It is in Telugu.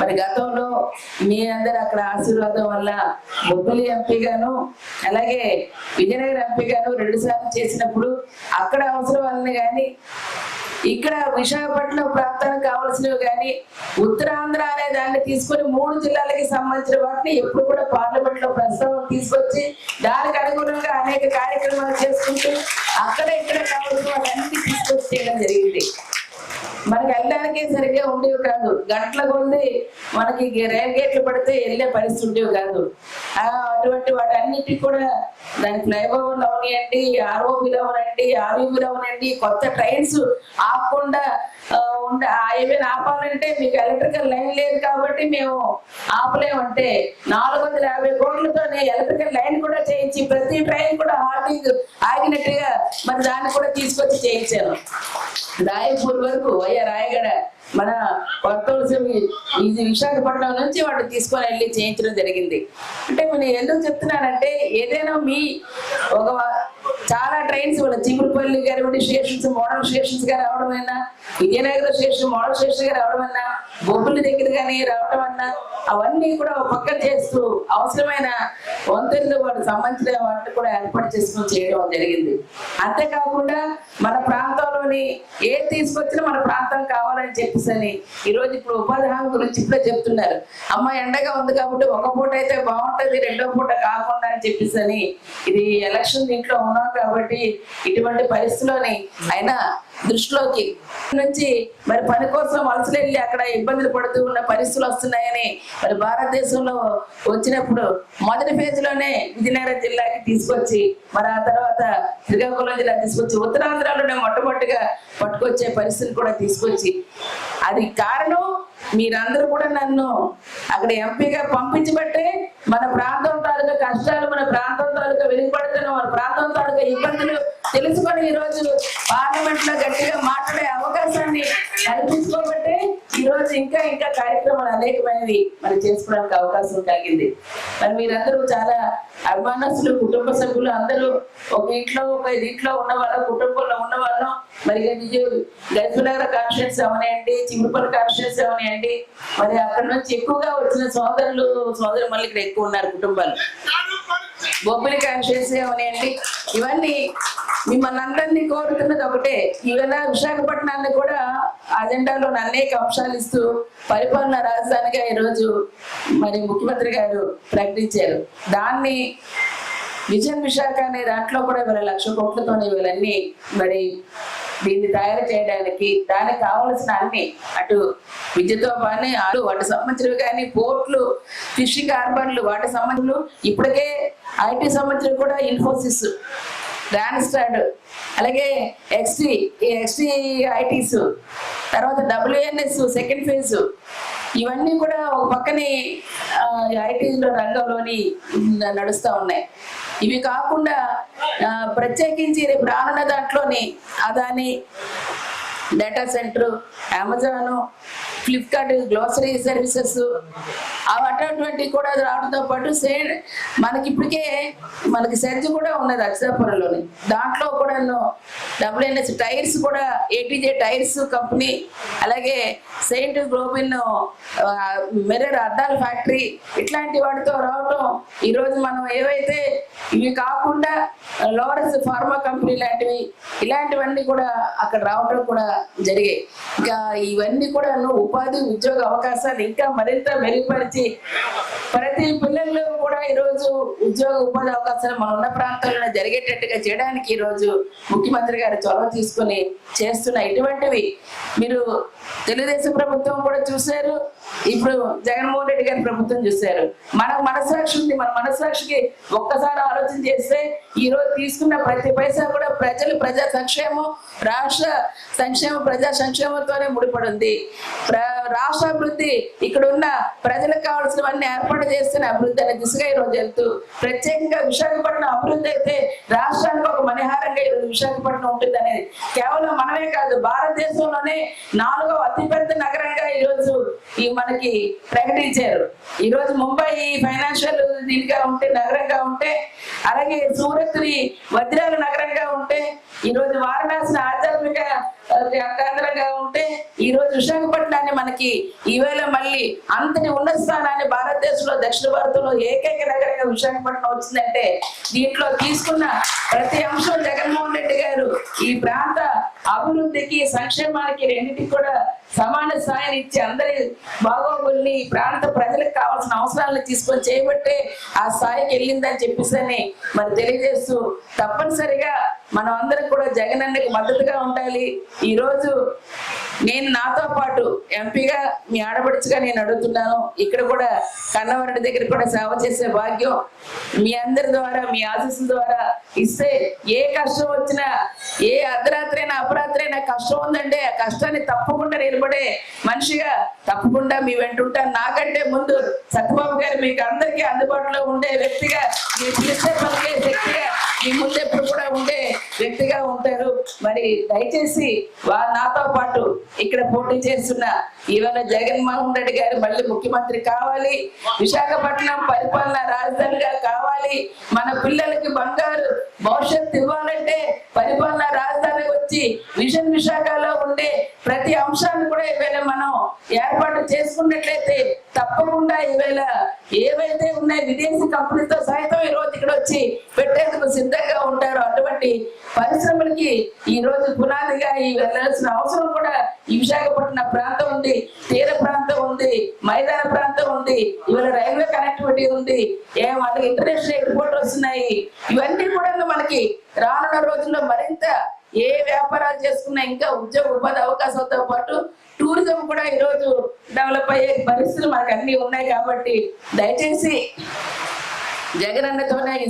మరి గతంలో మీ అందరు అక్కడ ఆశీర్వాదం వల్ల బొబ్బిలి ఎంపీగాను అలాగే విజయనగరం ఎంపీగాను రెండు సార్లు చేసినప్పుడు అక్కడ అవసరం వల్ల కానీ ఇక్కడ విశాఖపట్నం ప్రాంతానికి కావాల్సినవి కానీ ఉత్తరాంధ్ర అనే దాన్ని తీసుకొని మూడు జిల్లాలకి సంబంధించిన వాటిని ఎప్పుడు కూడా పార్లమెంట్లో ప్రస్తావన తీసుకొచ్చి దానికి అనుగుణంగా అనేక కార్యక్రమాలు చేసుకుంటూ అక్కడ ఇక్కడ కావాల్సిన వాటన్ని తీసుకొచ్చి చేయడం జరిగింది. మనకి వెళ్ళడానికే సరిగ్గా ఉండేవి కాదు. గంటల కొద్ది మనకి రైల్ గేట్లు పడితే వెళ్ళే పరిస్థితి ఉండేవి కాదు. అటువంటి వాటన్నిటికి కూడా దాని ఫ్లైఓవర్లు అవనియండి ఆర్ఓబీలు అవనండి ఆర్యూబీలు అవనండి కొత్త ట్రైన్స్ ఆపకుండా ఉండ ఏమైనా ఆపాలంటే మీకు ఎలక్ట్రికల్ లైన్ లేదు కాబట్టి మేము ఆపలేమంటే నాలుగు వందల యాభై కోట్లతోనే ఎలక్ట్రికల్ లైన్ కూడా చేయించి ప్రతి ట్రైన్ కూడా హార్డింగ్ ఆగినట్టుగా మరి దాన్ని కూడా తీసుకొచ్చి చేయించాను. రాయపూర్ వరకు అయ్యా రాయగడ మన కొత్త ఇది విశాఖపట్నం నుంచి వాళ్ళు తీసుకొని వెళ్ళి చేయించడం జరిగింది. అంటే నేను ఎందుకు చెప్తున్నానంటే ఏదైనా మీ ఒక చాలా ట్రైన్స్ వాళ్ళ చీపురుపల్లి గారి స్టేషన్స్ మోడల్ స్టేషన్స్గా రావడం అయినా విజయనగరం స్టేషన్ మోడల్ స్టేషన్గా రావడం అన్నా బొబ్బుల దగ్గర కానీ రావడం అన్నా అవన్నీ కూడా ఒక పక్కన చేస్తూ అవసరమైన వంతెనలు వాటికి సంబంధించిన వాటిని కూడా ఏర్పాటు చేసుకుని చేయడం జరిగింది. అంతేకాకుండా మన ప్రాంతంలోని ఏది తీసుకొచ్చినా మన ప్రాంతం కావాలని చెప్పేసి అని ఈ రోజు ఇప్పుడు ఉపాధి హామీ గురించి ఇప్పుడే చెప్తున్నారు. అమ్మ ఎండగా ఉంది కాబట్టి ఒక పూట అయితే బాగుంటది రెండో పూట కాకుండా అని చెప్పేసి అని ఇది ఎలక్షన్ దీంట్లో ఉన్నాం కాబట్టి ఇటువంటి పరిస్థితుల్లోని ఆయన దృష్టిలోకి నుంచి మరి పని కోసం వలసలు వెళ్ళి అక్కడ ఇబ్బందులు పడుతూ ఉన్న పరిస్థితులు వస్తున్నాయని మరి భారతదేశంలో వచ్చినప్పుడు మొదటి ఫేజ్లోనే విజయనగరం జిల్లాకి తీసుకొచ్చి మరి ఆ తర్వాత శ్రీకాకుళం జిల్లా తీసుకొచ్చి ఉత్తరాంధ్రలోనే మొట్టమొదటిగా పట్టుకొచ్చే పరిస్థితిని కూడా తీసుకొచ్చి. అది కారణం మీరందరూ కూడా నన్ను అక్కడ ఎంపీగా పంపించబట్టే మన ప్రాంతం తాలూకా కష్టాలు మన ప్రాంతం తాలూకా వెలుగుపడుతున్న మన ప్రాంతం తాలూకా ఇబ్బందులు తెలుసుకొని ఈ పార్లమెంట్లో గట్టిగా మాట్లాడే అవకాశాన్ని కల్పించుకోబట్టి రోజు ఇంకా ఇంకా కార్యక్రమాలు అనేకమైనవి మనం చేసుకోవడానికి అవకాశం కలిగింది. మరి మీరందరూ చాలా అభిమానస్తులు కుటుంబ సభ్యులు అందరూ ఒక ఇంట్లో ఒక ఇంట్లో ఉన్న వాళ్ళ కుటుంబంలో ఉన్న వాళ్ళం మరి గజనగర కాన్షియన్స్ అవనియండి చిమ్మపల్లి కాన్షియన్స్ అవనియండి మరి అక్కడ నుంచి ఎక్కువగా వచ్చిన సోదరులు సోదరు మళ్ళీ ఇక్కడ ఎక్కువ ఉన్నారు కుటుంబాలు. బొబ్బిలి కాన్షియన్స్ అవనియండి ఇవన్నీ మిమ్మల్ని అందరినీ కోరుతున్నది ఒకటే. ఈవేళ విశాఖపట్నాన్ని కూడా అజెండాలో అనేక అంశాలు ఇస్తూ పరిపాలన రాజధానిగా ఈరోజు మరి ముఖ్యమంత్రి గారు ప్రకటించారు. దాన్ని విజన్ విశాఖ అనే దాంట్లో కూడా ఇవాళ లక్ష కోట్లతోనే ఇవన్నీ మరి దీన్ని తయారు చేయడానికి దానికి కావలసిన అన్ని అటు విద్యతో పని అటు వాటి సంబంధించినవి కానీ పోర్ట్లు ఫిషింగ్ హార్బర్లు వాటి సంబంధించిన ఇప్పటికే ఐటీ సంబంధించిన కూడా ఇన్ఫోసిస్ రాన్స్టాడ్ అలాగే ఎక్స్టీ ఎక్స్టీ ఐటీస్ తర్వాత డబ్ల్యూఎన్ఎస్ సెకండ్ ఫేజ్ ఇవన్నీ కూడా ఒక పక్కనే ఐటీ రంగంలోని నడుస్తూ ఉన్నాయి. ఇవి కాకుండా ప్రత్యేకించి రేపు రానున్న దాంట్లోని Adani data centre Amazon Flipkart grocery services అటువంటి కూడా రావడంతో పాటు సే మనకి ఇప్పటికే మనకి సెర్జ్ కూడా ఉన్నది అక్షరాపురంలోని దాంట్లో కూడా డబ్ల్యూఎన్ఎస్ టైర్స్ కూడా ఏటీజే టైర్స్ కంపెనీ అలాగే సెయింట్ గ్లోబిన్ మెరర్ అద్దాల ఫ్యాక్టరీ ఇట్లాంటి వాటితో రావటం. ఈరోజు మనం ఏవైతే ఇవి కాకుండా లోరస్ ఫార్మా కంపెనీ లాంటివి ఇలాంటివన్నీ కూడా అక్కడ రావడం కూడా జరిగాయి. ఇంకా ఇవన్నీ కూడా ఉపాధి ఉద్యోగ అవకాశాలు ఇంకా మరింత మెరుగుపరిచి ప్రతి పిల్లల్లో కూడా ఈరోజు ఉద్యోగ ఉపాధి అవకాశాలు మన ఉన్న ప్రాంతాల్లో జరిగేటట్టుగా చేయడానికి ఈరోజు ముఖ్యమంత్రి గారు చొరవ తీసుకుని చేస్తున్న ఇటువంటివి మీరు తెలుగుదేశం ప్రభుత్వం కూడా చూశారు. ఇప్పుడు జగన్మోహన్ రెడ్డి గారి ప్రభుత్వం చూశారు. మన మనసాక్షి ఉంది. మన మనసాక్షికి ఒక్కసారి ఆలోచన చేస్తే ఈ రోజు తీసుకున్న ప్రతి పైసా కూడా ప్రజలు ప్రజా సంక్షేమం రాష్ట్ర సంక్షేమం ప్రజా సంక్షేమంతోనే ముడిపడింది. రాష్ట్ర అభివృద్ధి ఇక్కడ ఉన్న ప్రజలకు కావాల్సినవన్నీ ఏర్పాటు చేస్తున్న అభివృద్ధి అనే దిశగా ఈ రోజు వెళ్తూ ప్రత్యేకంగా విశాఖపట్నం అభివృద్ధి అయితే రాష్ట్రానికి ఒక మణిహారంగా ఈరోజు విశాఖపట్నం ఉంటుంది అనేది కేవలం మనమే కాదు భారతదేశంలోనే నాలుగు నాలుగవ అతిపెద్ద నగరంగా ఈరోజు ఈ మనకి ప్రకటించారు. ఈ రోజు ముంబై ఫైనాన్షియల్ దీనిగా ఉంటే నగరంగా ఉంటే అలాగే సూరత్ని వజ్రాల నగరంగా ఉంటే ఈ రోజు వారణాసి ఆధ్యాత్మిక కేంద్రంగా ఉంటే ఈ రోజు విశాఖపట్నాన్ని మనకి ఈవేళ మళ్ళీ అంతటి ఉన్నత స్థానాన్ని భారతదేశంలో దక్షిణ భారతంలో ఏకైక నగరంగా విశాఖపట్నం వచ్చిందంటే దీంట్లో తీసుకున్న ప్రతి అంశం జగన్ గారు ఈ ప్రాంత అభివృద్ధికి సంక్షేమానికి రెండింటికి కూడా సమాన స్థాయిని ఇచ్చి అందరి బాగోగుల్ని ఈ ప్రాంత ప్రజలకు కావాల్సిన అవసరాలను తీసుకొని చేయబట్టే ఆ స్థాయికి వెళ్ళిందని చెప్పేసి మరి తెలియజేస్తూ తప్పనిసరిగా మనం అందరం కూడా జగన్ అన్నకి మద్దతుగా ఉండాలి. ఈ రోజు నేను నాతో పాటు ఎంపీగా మీ ఆడబడుచుగా నేను అడుగుతున్నాను. ఇక్కడ కూడా కన్నవరడి దగ్గర కూడా సేవ చేసే భాగ్యం మీ అందరి ద్వారా మీ ఆశీస్సుల ద్వారా ఇస్తే ఏ కష్టం వచ్చినా ఏ అర్ధరాత్రి అయినా అపరాత్రి అయినా కష్టం ఉందంటే ఆ కష్టాన్ని తప్పకుండా నిలబడే మనిషిగా తప్పకుండా మీ వెంట ఉంటాను. నాకంటే ముందు సత్యబాబు గారు మీకు అందరికీ అందుబాటులో ఉండే వ్యక్తిగా మీ పిలిస్తే పలికే శక్తిగా మీ ముందు ఎప్పుడు కూడా ఉండే వ్యక్తిగా ఉంటారు. మరి దయచేసి వా నాతో పాటు ఇక్కడ పోటీ చేస్తున్న ఈవెన జగన్మోహన్ రెడ్డి గారు మళ్ళీ ముఖ్యమంత్రి కావాలి. విశాఖపట్నం పరిపాలన రాజధానిగా కావాలి. మన పిల్లలకి బంగారు భవిష్యత్తు ఇవ్వాలంటే పరిపాలన రాజధాని వచ్చి విజన్ విశాఖలో ఉండే ప్రతి అంశాన్ని కూడా ఈవేళ మనం ఏర్పాటు చేసుకున్నట్లయితే తప్పకుండా ఈవేళ ఏవైతే ఉన్నాయి విదేశీ కంపెనీతో సైతం ఈ రోజు ఇక్కడ వచ్చి పెట్టేందుకు సిద్ధంగా ఉంటారో. అటువంటి పరిశ్రమలకి ఈ రోజు పునాదిగా ఈ వెళ్ళాల్సిన అవసరం కూడా ఈ విశాఖపట్నం ప్రాంతం ఉంది. తీర ప్రాంతం ఉంది. మైదాన ప్రాంతం ఉంది. ఇవాళ రైల్వే కనెక్టివిటీ ఉంది. ఏ వాళ్ళకి ఇంటర్నేషనల్ ఎయిర్పోర్ట్ వస్తున్నాయి. ఇవన్నీ కూడా మనకి రానున్న రోజుల్లో మరింత ఏ వ్యాపారాలు చేసుకున్నా ఇంకా ఉద్యోగ ఉపాధి అవకాశాలతో పాటు టూరిజం కూడా ఈరోజు డెవలప్ అయ్యే పరిస్థితులు మనకు అన్ని ఉన్నాయి కాబట్టి దయచేసి జగన్ అన్నతోనే